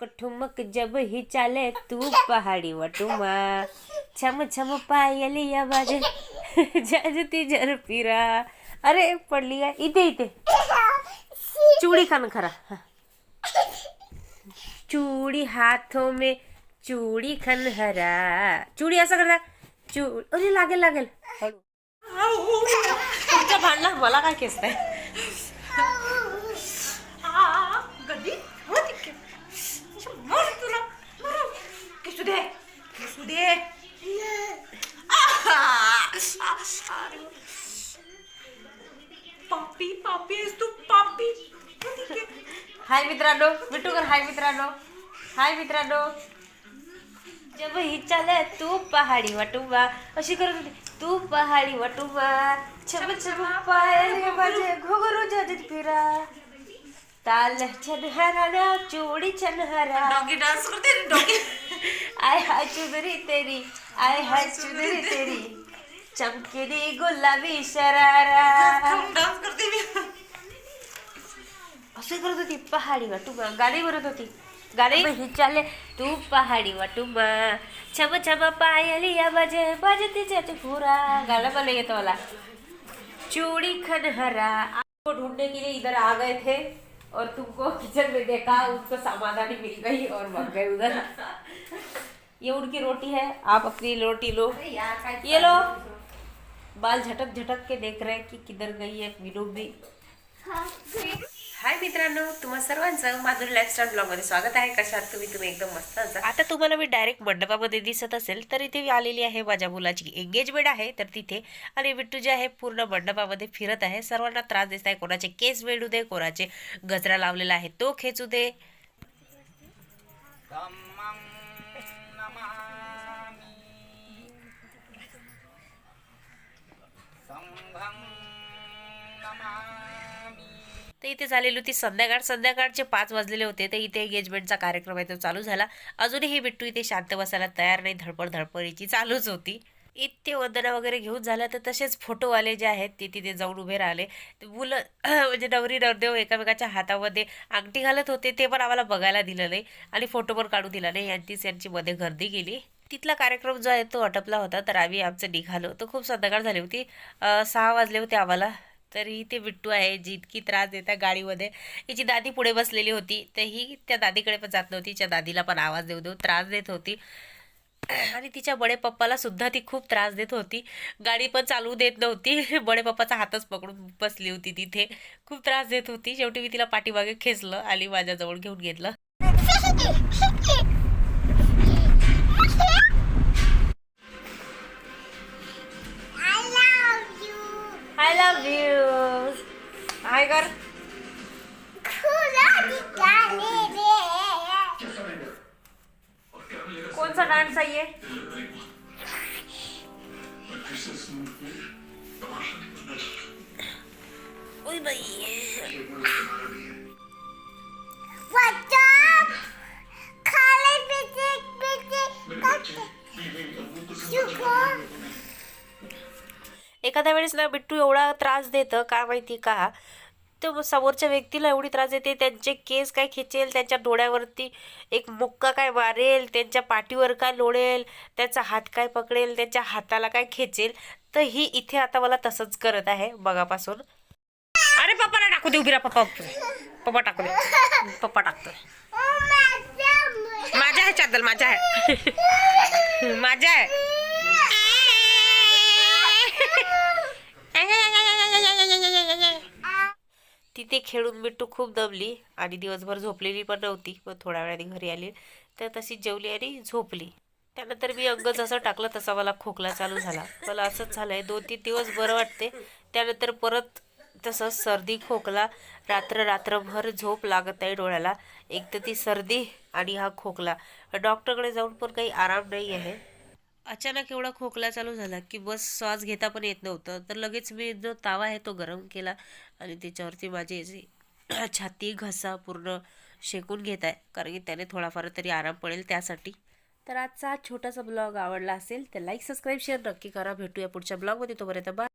ठुमक ठुमक जब ही चाले तू पहाड़ी वटुमा। छम छम पायली आवाज जाजती जर पिरा। अरे पडली आहे इथे इथे चूड़ी खान खरा चुडी चूड़ी हाथों में चूड़ी खन हरा। चूड़ी असं करता चू अरे लागेल लागेल। हळू तुमच्या मला काय केस पापी पापी आहेस तू पापी. हाय मित्रांनो कर हाय मित्रांनो. हाय मित्रांनो. जब ही चले तू पहाडी वाटुंबा अशी करत होती तू पहाडी वाटुंबा छम छम पायल माझे घोगरू जाजत फिरा ताल छन हरा चूड़ी छन हरा। डॉगी डान्स करते डॉगी. आय हाय चुदरी तेरी आय हाय चुदरी तेरी। चमकेली गुलाबी शरारा। डान्स करते मी असे करत होती पहाडी वाटुमा गाणी म्हणत होती. गाणी ही चाले तू पहाडी वाटुमा छम छम पायली या बजे बजती जाते पूरा गाना बोले येतो मला. चूड़ी खनहरा. आपको ढूँढने के लिए इधर आ गए थे और तुमको किचन में देखा उसको समाधानी मिल गई और भाग गए उधर। ये उनकी रोटी है आप अपनी रोटी लो। ये लो। बाल झटक झटक के देख रहे हैं की किधर गई है विनोदी हाय मित्रांनो तुम्हा सर्वांचं माधुरी लाईफस्टाईल ब्लॉगमध्ये स्वागत आहे. कशात तुम्ही? तुम्ही एकदम मस्त असाल आता तुम्हाला मी डायरेक्ट मंडपामध्ये दिसत असेल तर इथे मी आलेली आहे. माझ्या मुलाची एंगेजमेंट आहे तर तिथे. आणि बिट्टू जे आहे पूर्ण मंडपामध्ये फिरत आहे. सर्वांना त्रास देत आहे. कोणाचे केस वेडू दे कोणाचे गजरा लावलेला आहे तो खेचू दे. तर इथे झालेली होती संध्याकाळ. संध्याकाळचे पाच वाजलेले होते. तर इथे एंगेजमेंटचा कार्यक्रम आहे तो चालू झाला. अजूनही बिट्टू इथे शांत बसायला तयार नाही. धडपड धडपडीची चालूच होती. इथे वंदना वगैरे घेऊन झाल्या तर तसेच फोटोवाले जे आहेत ते तिथे जाऊन उभे राहिले. मुलं म्हणजे नवरी नवदेव एकामेकाच्या हातामध्ये अंगठी घालत होते. ते पण आम्हाला बघायला दिलं नाही. आणि फोटो पण काढू दिला नाही. यांचीच यांची मध्ये गर्दी गेली तिथला कार्यक्रम जो आहे तो आटपला होता तर आम्ही आमचं निघालो. तर खूप संध्याकाळ झाली होती. सहा वाजले होते आम्हाला. तरी ते विट्टू आहे जी इतकी त्रास देता गाडीमध्ये. हिची दादी पुढे बसलेली होती. तर ही त्या दादीकडे पण जात नव्हती. त्या दादीला पण आवाज देऊ देऊ त्रास देत होती. आणि तिच्या बडे पप्पाला सुद्धा ती खूप त्रास देत होती. गाडी पण चालवू देत नव्हती. बडे पप्पाचा हातच पकडून बसली होती तिथे. खूप त्रास देत होती. शेवटी मी तिला पाठीमागे खेचलं आणि माझ्याजवळ घेऊन घेतलं. ओय बाई एखाद्या वेळेस ना बिट्टू एवढा त्रास देतं काय माहिती का? तर समोरच्या व्यक्तीला एवढी त्रास देते त्यांचे केस काय खेचेल त्यांच्या डोळ्यावरती एक मुक्का काय मारेल त्यांच्या पाठीवर काय लोळेल त्यांचा हात काय पकडेल त्यांच्या हाताला काय खेचेल तर ही इथे आता मला तसंच करत आहे बघापासून. अरे पप्पाला टाकू दे उभी पप्पा पप्पा टाकू दे. पप्पा टाकतोय. माझ्या आहे चादल माझ्या आहे. माझ्या आहे. ते खेळून मिट्टू खूप दमली आणि दिवसभर झोपलेली पण नव्हती पण थोड्या वेळाने घरी आली. तर तशी जेवली आणि झोपली. त्यानंतर मी अंग जसं टाकलं तसा मला खोकला चालू झाला. मला असंच झालं आहे दोन तीन दिवस बरं वाटते. त्यानंतर परत तसं सर्दी खोकला रात्र रात्रभर झोप लागत नाही डोळ्याला. एक तर ती सर्दी आणि हा खोकला. डॉक्टरकडे जाऊन पण काही आराम नाही आहे. अचानक एवढा खोकला चालू झाला की बस श्वास घेता पण येत नव्हतं. तर लगेच मी जो तावा आहे तो गरम केला आणि त्याच्यावरती माझी जी छाती घसा पूर्ण शेकून घेत आहे. कारण की त्याने थोडाफार तरी आराम पडेल त्यासाठी. तर आजचा हा छोटासा ब्लॉग आवडला असेल तर लाईक सबस्क्राईब शेअर नक्की करा. भेटूया पुढच्या ब्लॉगमध्ये. तोपर्यंत बा